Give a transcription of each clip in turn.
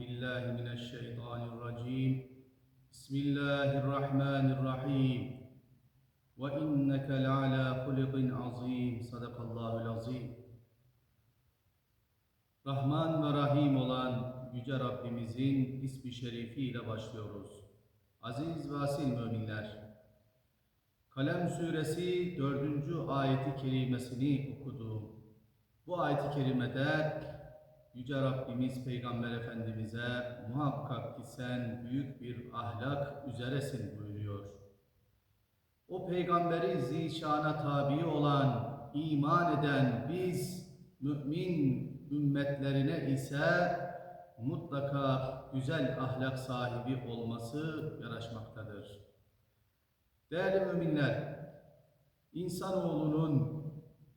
بالله من الشيطان الرجيم بسم الله الرحمن الرحيم وإنك لعلى خلق عظيم صدق الله العظيم Rahman ve Rahim olan Yüce Rabbimizin ismi şerifiyle başlıyoruz. Aziz ve asil müminler, Kalem suresi 4. ayeti kerimesini okudum. Bu ayeti kerimede Yüce Rabbimiz Peygamber Efendimiz'e muhakkak ki sen büyük bir ahlak üzeresin buyuruyor. O peygamberi zişana tabi olan, iman eden biz mümin ümmetlerine ise mutlaka güzel ahlak sahibi olması yaraşmaktadır. Değerli müminler, insanoğlunun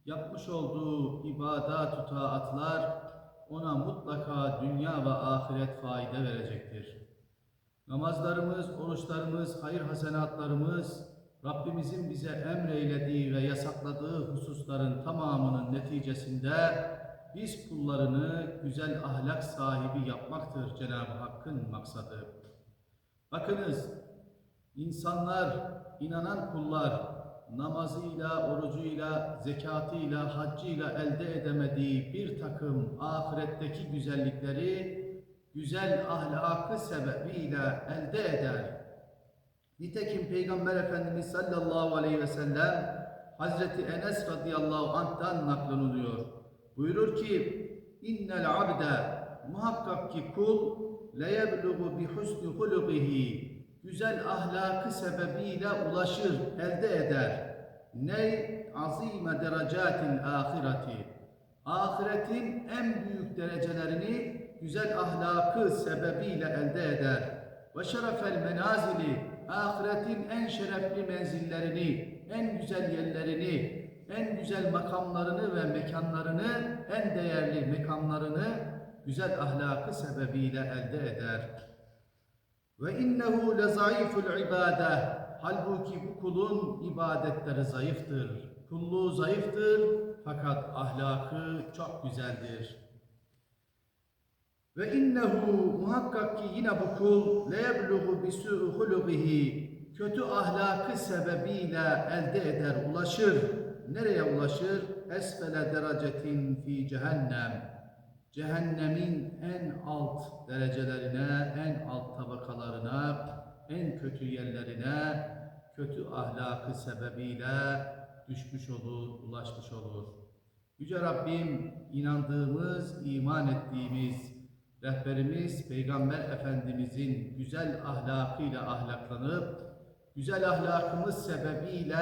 yapmış olduğu ibadat taatlar ona mutlaka dünya ve ahiret fayda verecektir. Namazlarımız, oruçlarımız, hayır hasenatlarımız Rabbimizin bize emreylediği ve yasakladığı hususların tamamının neticesinde biz kullarını güzel ahlak sahibi yapmaktır Cenab-ı Hakk'ın maksadı. Bakınız, insanlar, inanan kullar namazıyla, orucuyla, zekatıyla, haccıyla elde edemediği bir takım ahiretteki güzellikleri güzel ahlakı sebebiyle elde eder. Nitekim Peygamber Efendimiz sallallahu aleyhi ve sellem Hazreti Enes radıyallahu anh'tan naklanılıyor. Buyurur ki innel abde muhakkak ki kul leyebluğu bi husni güzel ahlakı sebebiyle ulaşır, elde eder. Ney azime derecatil ahireti. Ahiretin en büyük derecelerini güzel ahlakı sebebiyle elde eder. Ve şerefel menazili ahiretin en şerefli menzillerini, en güzel yerlerini, en güzel makamlarını ve mekanlarını, en değerli mekanlarını güzel ahlakı sebebiyle elde eder. Ve innehu le zayıful ibade. Halbuki bu kulun ibadetleri zayıftır. Kulluğu zayıftır fakat ahlakı çok güzeldir. Ve innehu muhakkak ki yine bu kul le yebluğu bi su'u kötü ahlakı sebebiyle elde eder, ulaşır. Nereye ulaşır? Esfele derecetin fi cehennem. Cehennemin en alt derecelerine, en alt tabakalarına, en kötü yerlerine, kötü ahlakı sebebiyle düşmüş olur, ulaşmış olur. Yüce Rabbim inandığımız, iman ettiğimiz, rehberimiz Peygamber Efendimizin güzel ahlakıyla ahlaklanıp, güzel ahlakımız sebebiyle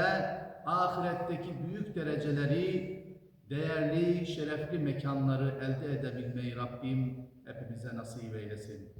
ahiretteki büyük dereceleri, değerli, şerefli mekanları elde edebilmeyi Rabbim hepimize nasip eylesin.